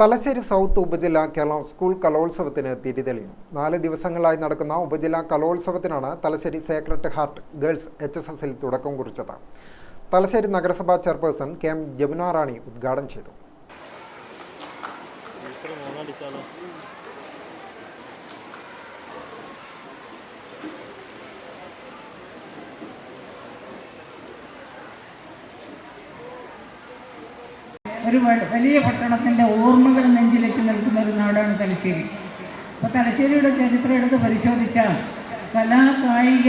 Thalassery south ഉപജില്ല Kerala school കലോത്സവത്തിന് തിരിതെളിഞ്ഞു നാല് ദിവസങ്ങളായി നടക്കുന്ന ഉപജില്ലാ കലോത്സവത്തിനാണ് Thalassery sacred heart girls H S എസിൽ തുടക്കം കുറിച്ചത്. തലശ്ശേരി നഗരസഭാ chairperson K M Jamuna Rani ഉദ്ഘാടനം ചെയ്തു. ഒരു വലിയ പട്ടണത്തിന്റെ ഓർമ്മകൾ നെഞ്ചിലേക്ക് നിൽക്കുന്ന ഒരു നാടാണ് തലശ്ശേരി. അപ്പോൾ തലശ്ശേരിയുടെ ചരിത്രം എടുത്ത് പരിശോധിച്ചാൽ കലാ കായിക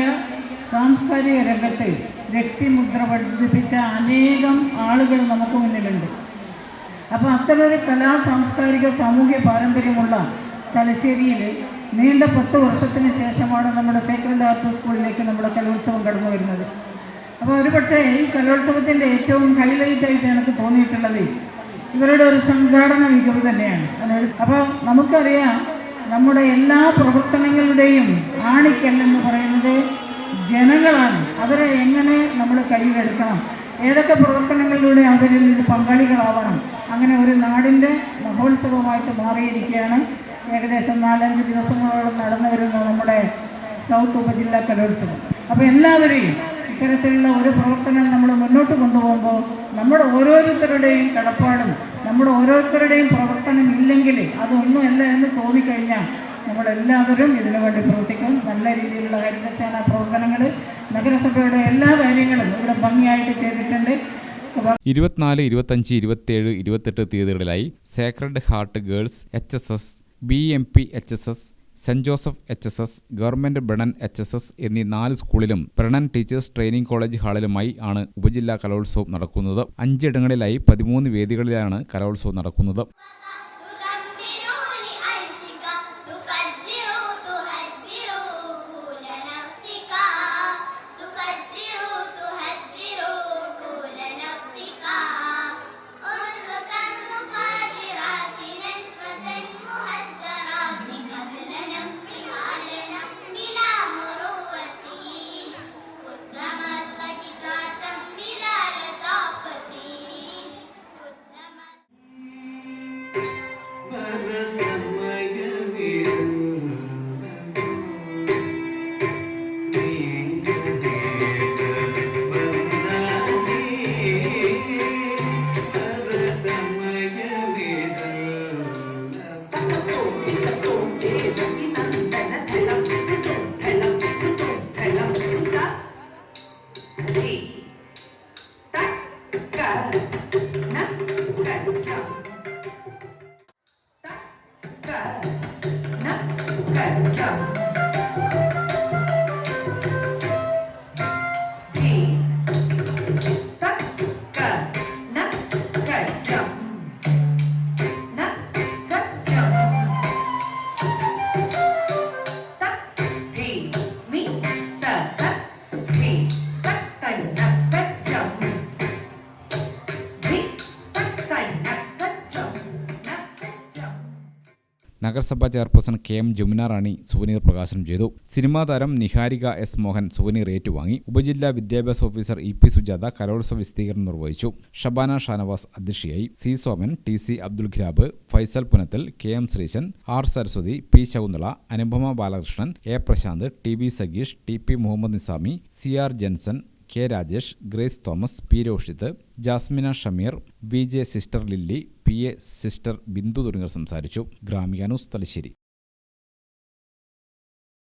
സാംസ്കാരിക രംഗത്ത് വ്യക്തിമുദ്ര പതിപ്പിച്ച അനേകം ആളുകൾ നമുക്ക് മുന്നിലുണ്ട്. അപ്പോൾ അത്തരമൊരു കലാ സാംസ്കാരിക സാമൂഹ്യ പാരമ്പര്യമുള്ള തലശ്ശേരിയിൽ നീണ്ട പത്ത് വർഷത്തിന് ശേഷമാണ് നമ്മുടെ സേക്രഡ് ആർട്ട് സ്കൂളിലേക്ക് നമ്മുടെ കലോത്സവം കടന്നു വരുന്നത്. അപ്പോൾ ഒരുപക്ഷേ ഈ കലോത്സവത്തിന്റെ ഏറ്റവും ഹൈലൈറ്റ് ആയിട്ട് എനിക്ക് തോന്നിയിട്ടുള്ളത് ഇവരുടെ ഒരു സംഘാടന മികവ് തന്നെയാണ്. അതായത് അപ്പോൾ നമുക്കറിയാം നമ്മുടെ എല്ലാ പ്രവർത്തനങ്ങളുടെയും ആണിക്കല്ലെന്ന് പറയുന്നത് ജനങ്ങളാണ്. അവരെ എങ്ങനെ നമ്മൾ കയ്യിലെടുക്കണം? ഏതൊക്കെ പ്രവർത്തനങ്ങളിലൂടെ അവരിൽ നിന്ന് പങ്കാളികളാവണം? അങ്ങനെ ഒരു നാടിന്റെ മഹോത്സവമായിട്ട് മാറിയിരിക്കുകയാണ്. ഏകദേശം നാലഞ്ച് ദിവസങ്ങളോളം നടന്നു വരുന്ന നമ്മുടെ സൗത്ത് ഉപജില്ലാ കലോത്സവം. അപ്പോൾ എല്ലാവരെയും ഇത്തരത്തിലുള്ള ഒരു പ്രവർത്തനം നമ്മൾ മുന്നോട്ട് കൊണ്ടുപോകുമ്പോൾ നമ്മുടെ ഓരോരുത്തരുടെയും കടപ്പാടും നമ്മുടെ ഓരോരുത്തരുടെയും പ്രവർത്തനം ഇല്ലെങ്കിൽ അതൊന്നുമല്ല എന്ന് തോന്നിക്കഴിഞ്ഞാൽ നമ്മളെല്ലാവരും ഇതിനു വേണ്ടി പ്രവർത്തിക്കും. നല്ല രീതിയിലുള്ള ഹരിതസേന പ്രവർത്തനങ്ങൾ നഗരസഭയുടെ എല്ലാ കാര്യങ്ങളും ഇവിടെ ഭംഗിയായിട്ട് ചെയ്തിട്ടുണ്ട്. ഇരുപത്തിനാല് ഇരുപത്തഞ്ച് ഇരുപത്തേഴ് ഇരുപത്തെട്ട് തീയതികളിലായി sacred heart girls H S S B M P H S S saint Joseph H S S government Brennen H S S എന്നീ നാല് സ്കൂളിലും ബ്രണൻ ടീച്ചേഴ്സ് ട്രെയിനിംഗ് കോളേജ് ഹാളിലുമായി ആണ് ഉപജില്ലാ കലോത്സവം നടക്കുന്നത്. അഞ്ചിടങ്ങളിലായി പതിമൂന്ന് വേദികളിലാണ് കലോത്സവം നടക്കുന്നത്. tất cả trần chậm thì tất cả നഗരസഭാ chairperson K M Jamuna Rani souvenir പ്രകാശനം ചെയ്തു. സിനിമാ താരം നിഹാരിക എസ് മോഹൻ സുവനീർ ഏറ്റുവാങ്ങി. ഉപജില്ലാ വിദ്യാഭ്യാസ ഓഫീസർ ഇ പി സുജാത കലോത്സവ വിസ്തീകരണം നിർവഹിച്ചു. ഷബാന ഷാനവാസ് അധ്യക്ഷയായി C Soman T C Abdul Khilab Faisal Punathil K M Sreesan R Saraswathi P Shakunthala Anupama Balakrishnan A Prashanth T V സഗീഷ് T P Muhammad Nizami C R Jenson K Rajesh Grace Thomas P Roshith Jasmina Shameer V J sister Lilly P A sister Bindu തുടങ്ങിയവർ സംസാരിച്ചു. Gramika news Thalassery.